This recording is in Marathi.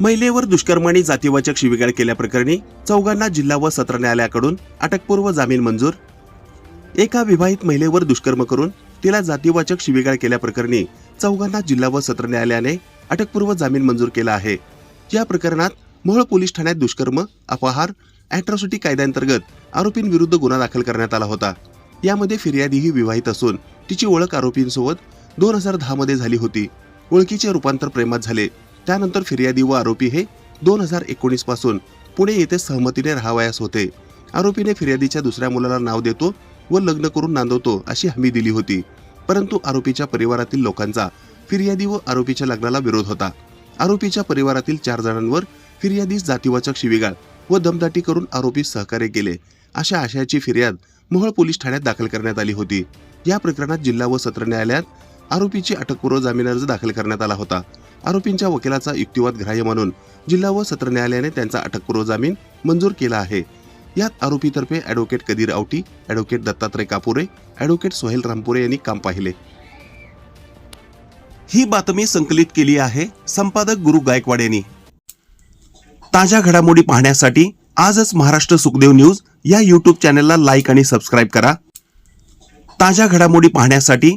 महिलेवर दुष्कर्म आणि जातीवाचक शिवीगाळ केल्याप्रकरणी चौघांना जिल्हा व सत्र न्यायालयाकडून अटकपूर्व जामीन मंजूर. एका विवाहित महिलेवर दुष्कर्म करून तिला जातीवाचक शिवीगाळ केल्याप्रकरणी चौघांना जिल्हा व सत्र न्यायालयाने अटकपूर्व जामीन मंजूर केला आहे. या प्रकरणात मोहोळ पोलीस ठाण्यात दुष्कर्म अपहार अॅट्रॉसिटी कायद्यांतर्गत आरोपींविरुद्ध गुन्हा दाखल करण्यात आला होता. यामध्ये फिर्यादीही विवाहित असून तिची ओळख आरोपींसोबत दोन हजार दहामध्ये झाली होती. ओळखीचे रूपांतर प्रेमात झाले. त्यानंतर फिर्यादी व आरोपी हे दोन हजार एकोणीसपासून पुणे येथे सहमतीने राहावयास होते. आरोपीने फिर्यादीच्या दुसऱ्या मुलाला नाव देतो व लग्न करून नांदवतो अशी हमी दिली होती. परंतु आरोपीच्या परिवारातील लोकांचा फिर्यादी व आरोपीच्या लग्नाला विरोध होता. आरोपीच्या परिवारातील चार जणांवर फिर्यादीस जातीवाचक शिवीगाळ व दमदाटी करून आरोपी सहकार्य केले अशा आशयाची फिर्याद मोहळ पोलीस ठाण्यात दाखल करण्यात आली होती. या प्रकरणात जिल्हा व सत्र न्यायालयात आरोपीची अटकपूर्व जामीन अर्ज दाखल करण्यात आला होता. आरोपींच्या वकिलाचा युक्तिवाद ग्राह्य म्हणून जिल्हा व सत्र न्यायालयाने त्यांचा अटकपूर्व जामीन मंजूर केला आहे. यात आरोपीतर्फे advocate Kadir Awati advocate Dattatray Kapure advocate Sohel Rampure यांनी काम पाहिले. ही बातमी संकलित केली आहे संपादक गुरु गायकवाड यांनी. ताज्या घडामोडी पाहण्यासाठी आजच महाराष्ट्र सुखदेव न्यूज या यूट्यूब चॅनलला लाईक आणि सबस्क्राईब करा. ताज्या घडामोडी पाहण्यासाठी